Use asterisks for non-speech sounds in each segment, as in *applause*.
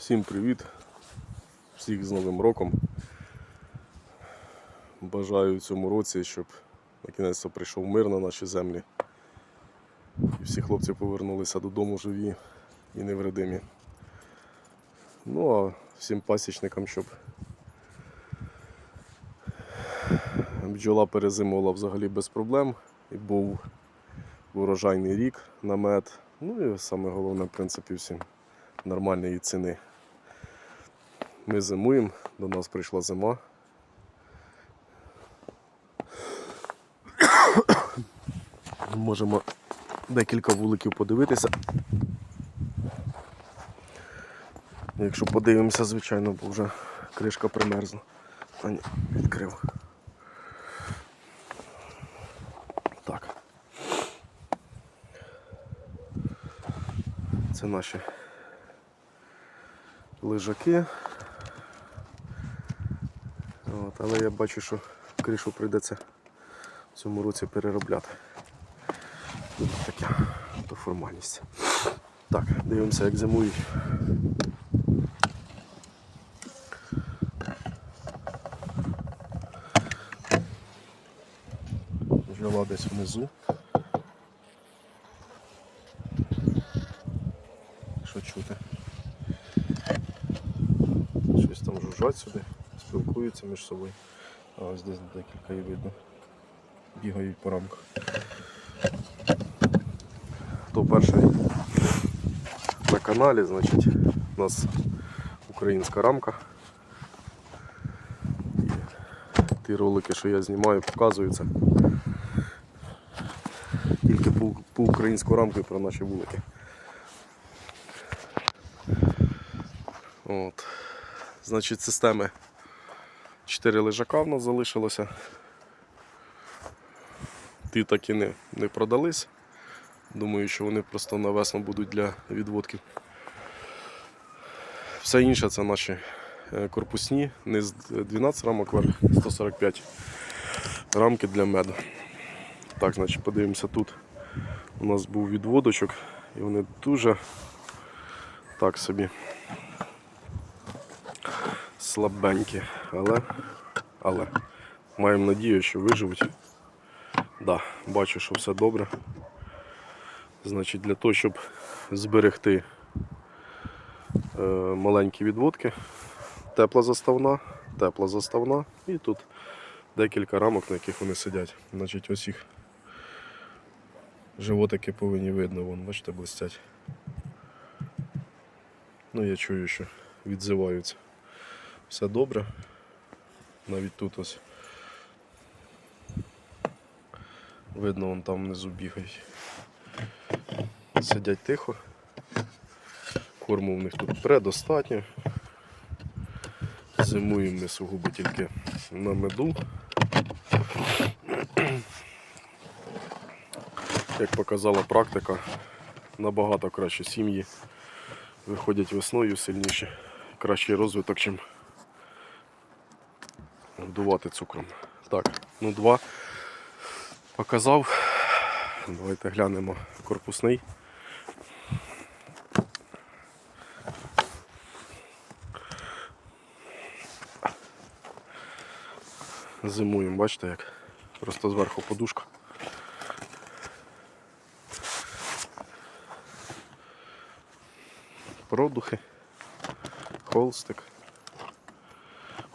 Всім привіт! Всіх з Новим роком. Бажаю в цьому році, щоб на кінець прийшов мир на наші землі. І всі хлопці повернулися додому живі і невредимі. Ну а всім пасічникам, щоб бджола перезимувала взагалі без проблем і був урожайний рік на мед. Ну і саме головне, в принципі, всім нормальної ціни. Ми зимуємо, до нас прийшла зима. Можемо декілька вуликів подивитися. Якщо подивимося, звичайно, бо вже кришка примерзла. А ні, відкрив. Так. Це наші лежаки. Але я бачу, що кришу прийдеться в цьому році переробляти. Таке, то формальність. Так, дивимося, як зимують. Жила десь внизу. Що чути? Щось там жужжать сюди, спілкуються між собою. А ось десь декілька і видно. Бігають по рамках. Хто перший на каналі, значить у нас українська рамка. Ті ролики, що я знімаю, показуються. Тільки по, по українську рамку і про наші вулики. От. Значить, системи 4 лежака в нас залишилося. Ті так і не, не продались. Думаю, що вони просто на весну будуть для відводки. Все інше це наші е, корпусні, низ 12 рамок, верх 145 рамки для меду. Так, значить, подивимося тут. У нас був відводочок і вони дуже так собі слабенькі, але, але маємо надію, що виживуть. Да, бачу, що все добре. Значить, для того, щоб зберегти е, маленькі відводки, тепла заставна, тепла заставна і тут декілька рамок, на яких вони сидять. Значить, ось їх животики повинні видно, вон, бачите, блистять. Ну, я чую, що відзиваються. Все добре. Навіть тут ось. Видно, вон там внизу бігають. Сидять тихо. Корму в них тут предостатньо. Зимуємо ми сугубо тільки на меду. Як показала практика, набагато краще сім'ї виходять весною сильніші, кращий розвиток, чим годувати цукром. Так, ну два показав. Давайте глянемо корпусний. Зимуємо, бачите як? Просто зверху подушка. Продухи, холстик.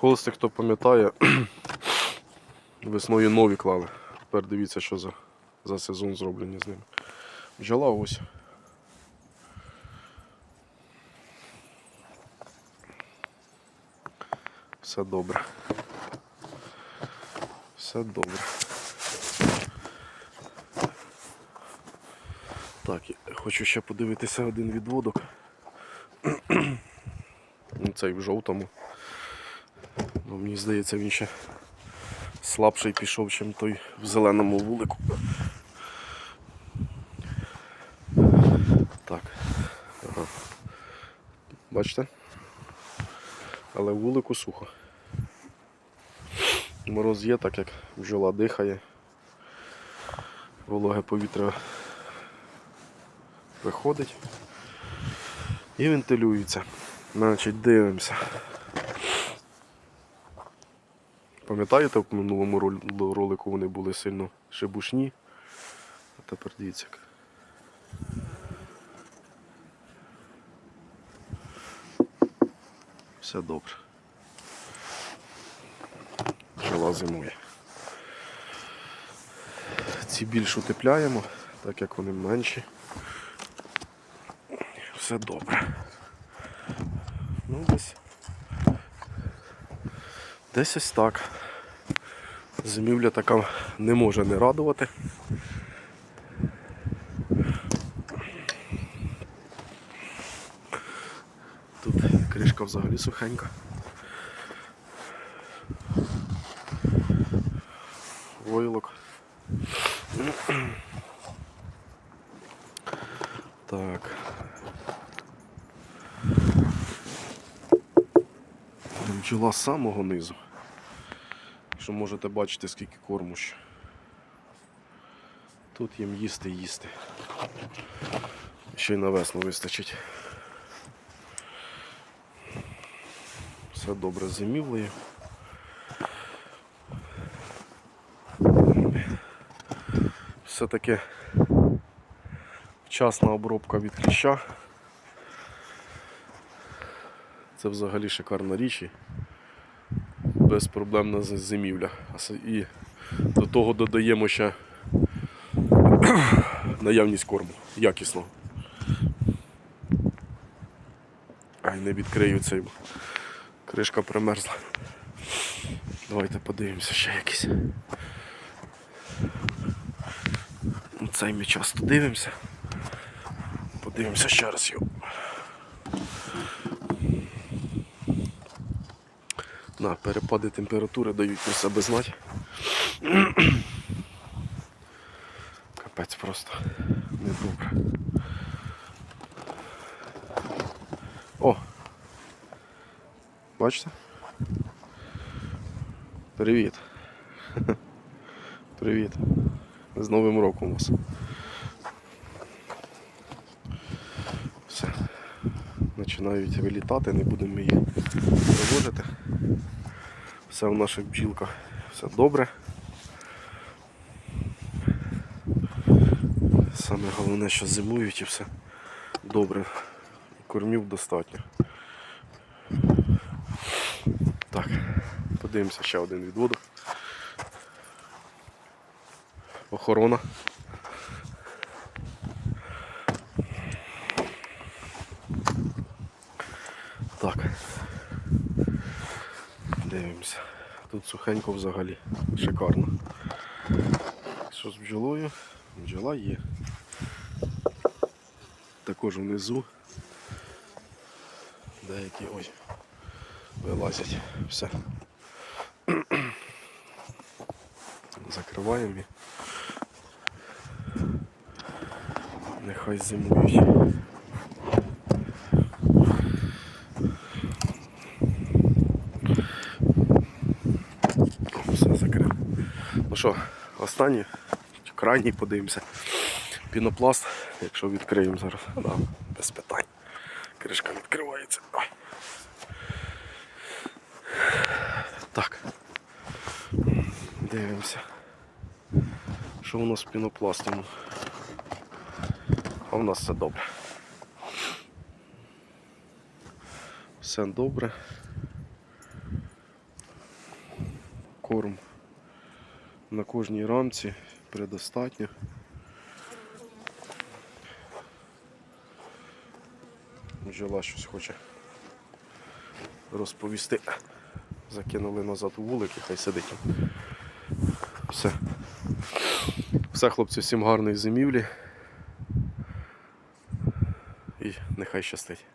Холстик, хто пам'ятає, *clears throat* весною нові клали. Тепер дивіться, що за, за сезон зроблені з ними. Бджола ось. Все добре. Все добре. Так, хочу ще подивитися один відводок. *clears throat* Ну, Цей в жовтому. Ну, мені здається, він ще слабший пішов, ніж той в зеленому вулику. Так. Ага. Бачите? Але вулику сухо. Мороз є, так як бджола дихає. Вологе повітря виходить і вентилюється. Значить, дивимося. Пам'ятаєте, в минулому ролику вони були сильно шибушні. А тепер дивіться. Все добре. Жила зимує. Ці більш утепляємо, так як вони менші. Все добре. Ну, десь. Десь ось так. Зимівля така не може не радувати. Тут кришка взагалі сухенька. Войлок. Так. Бджола з самого низу. Що можете бачити, скільки корму ще. Тут їм їсти їсти. Ще й на весну вистачить. Все добре зимівлею. Все-таки вчасна обробка від кліща. Це взагалі шикарна річ. Безпроблемна зимівля. І до того додаємо ще *clears throat* наявність корму якісного. Ай, не відкрию цей. бо Кришка примерзла. Давайте подивимося ще якісь. Цей ми часто дивимося. Подивимося ще раз його. На, перепади температури дають про себе знати. *clears throat* Капець просто недобре. О! Бачите? Привіт. *laughs* Привіт. З Новим роком вас. Все. Починають вилітати, не будемо їх вивозити. Все в наших бджілках все добре. Саме головне, що зимують і все добре. Кормів достатньо. Так, подивимося ще один відводок. Охорона. Так. Дивимося. Тут сухенько взагалі. Шикарно. Що з бджолою? Бджола є. Також внизу. Деякі ой вилазять. Все. Закриваємо нехай зимують. Все закрив. Ну що, останній, крайній подивимося. Пінопласт, якщо відкриємо зараз, да, без питань. Кришка відкривається. Так. Дивимося. Що у нас з пінопластом? А у нас все добре. Все добре. Корм на кожній рамці предостатньо. Бджола щось хоче розповісти. Закинули назад у вулик і хай сидить. Все. Все, хлопці, всім гарної зимівлі. І нехай щастить.